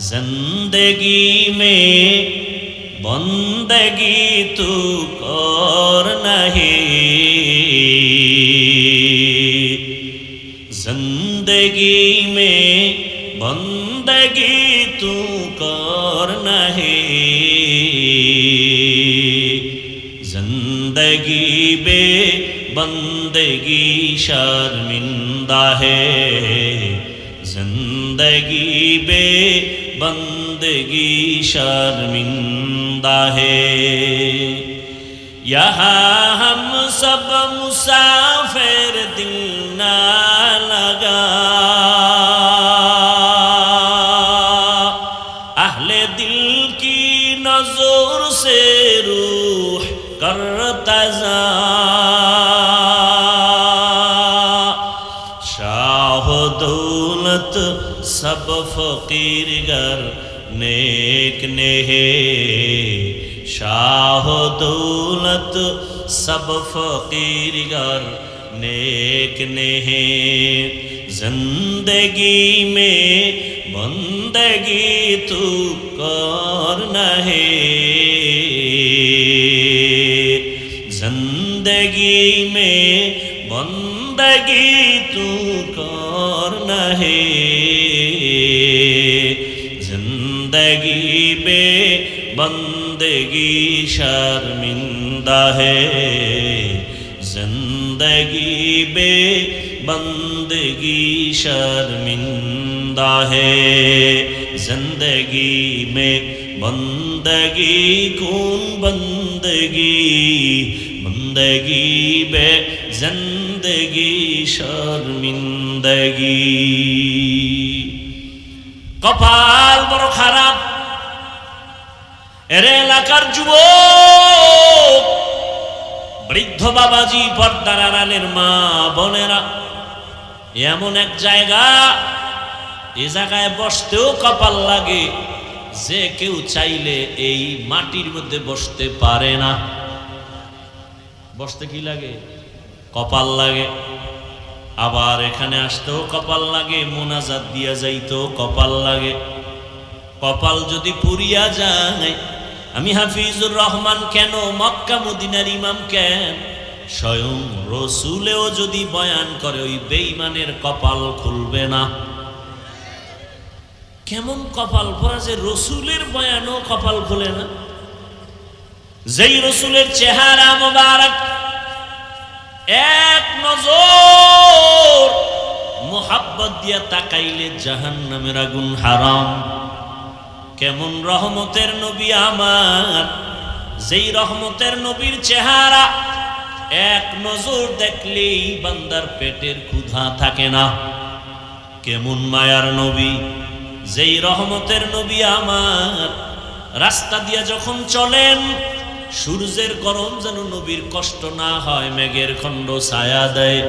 زندگی میں بندگی تو اور نہیں۔ زندگی میں بندگی تو اور نہیں۔ زندگی بے بندگی شرمندہ ہے۔ زندگی بے بندگی شرمندہ ہے یہاں ہم سب مسافر دل نہ لگا اہل دل کی نظر سے روح کر تزا امت سب فقیر گر نیک نہ شاہ و دولت، سب فقیر گر نیک نہ زندگی میں بندگی تو کار نہیں زندگی میں بندگی تو کون ہے زندگی بے بندگی شرمندہ ہے۔ زندگی بے بندگی شرمندہ ہے۔ زندگی میں بندگی، کون بندگی؟ بندگی بے জন্দগি শর্মিন্দগি কপাল বড় খারাপ এর এলাকার যুব বৃদ্ধ বাবাজি পর্দার আড়ালের মা বোনেরা এমন এক জায়গা এ জায়গায় বসতেও কপাল লাগে যে কেউ চাইলে এই মাটির মধ্যে বসতে পারে না বসতে কি লাগে কপাল লাগে। আবার এখানে আসতেও কপাল লাগে, মোনাজাত দিয়া যাইতেও কপাল লাগে। কপাল যদি পুরিয়া যায়, আমি হাফিজুর রহমান কেন, মক্কা মদিনার ইমাম কেন? স্বয়ং রসুলেও যদি বয়ান করে, ওই বেইমানের কপাল খুলবে না। কেমন কপাল পরা যে রসুলের বয়ানও কপাল খুলে না। যেই রসুলের চেহারা মোবারক এক নজর মোহাব্বত দিয়া তাকাইলে জাহান নামের আগুন হারাম। কেমন রহমতের নবী আমার, যেই রহমতের নবীর চেহারা, এক নজর দেখলেই বান্দার পেটের ক্ষুধা থাকে না। কেমন মায়ার নবী, যেই রহমতের নবী আমার, রাস্তা দিয়া যখন চলেন সূর্যের গরম যেন নবীর কষ্ট না হয় মেঘের খণ্ড ছায়া দেয়।